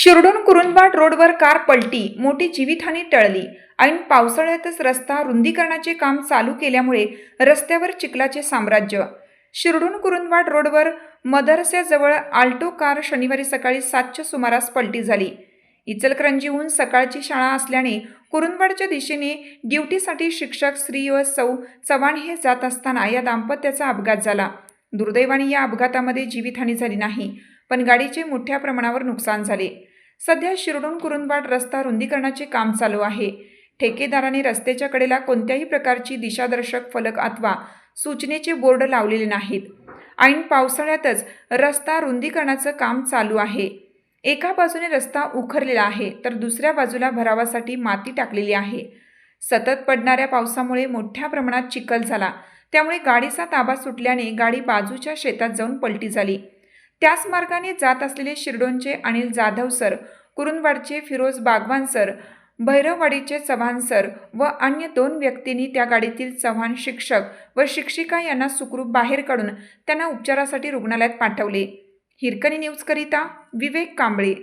शिरडून कुरुंदवाड रोडवर कार पलटी मोठी जीवितहानी टळली. ऐन पावसाळ्यातच रस्ता रुंदीकरणाचे काम चालू केल्यामुळे रस्त्यावर चिखलाचे साम्राज्य. शिरडून कुरुंदवाड रोडवर मदरस्याजवळ आल्टो कार शनिवारी सकाळी सातच्या सुमारास पलटी झाली. इचलकरंजीहून सकाळची शाळा असल्याने कुरुंदवाडच्या दिशेने ड्युटीसाठी शिक्षक श्री व सौ चव्हाण हे जात असताना या दाम्पत्याचा अपघात झाला. दुर्दैवाने या अपघातामध्ये जीवितहानी झाली नाही पण गाडीचे मोठ्या प्रमाणावर नुकसान झाले. सध्या शिरडून कुरुंदवाड रस्ता रुंदीकरणाचे काम चालू आहे. ठेकेदाराने रस्त्याच्या कडेला कोणत्याही प्रकारची दिशादर्शक फलक अथवा सूचनेचे बोर्ड लावलेले नाहीत. ऐन पावसाळ्यातच रस्ता रुंदीकरणाचं काम चालू आहे. एका बाजूने रस्ता उखरलेला आहे तर दुसऱ्या बाजूला भरावासाठी माती टाकलेली आहे. सतत पडणाऱ्या पावसामुळे मोठ्या प्रमाणात चिखल झाला. त्यामुळे गाडीचा ताबा सुटल्याने गाडी बाजूच्या शेतात जाऊन पलटी झाली. त्याच मार्गाने जात असलेले शिरडोनचे अनिल जाधव सर कुरुंदवाडचे फिरोज बागवान सर भैरववाडीचे चव्हाण सर व अन्य दोन व्यक्तींनी त्या गाडीतील चव्हाण शिक्षक व शिक्षिका यांना सुखरूप बाहेर काढून त्यांना उपचारासाठी रुग्णालयात पाठवले. हिरकणी न्यूजकरिता विवेक कांबळे.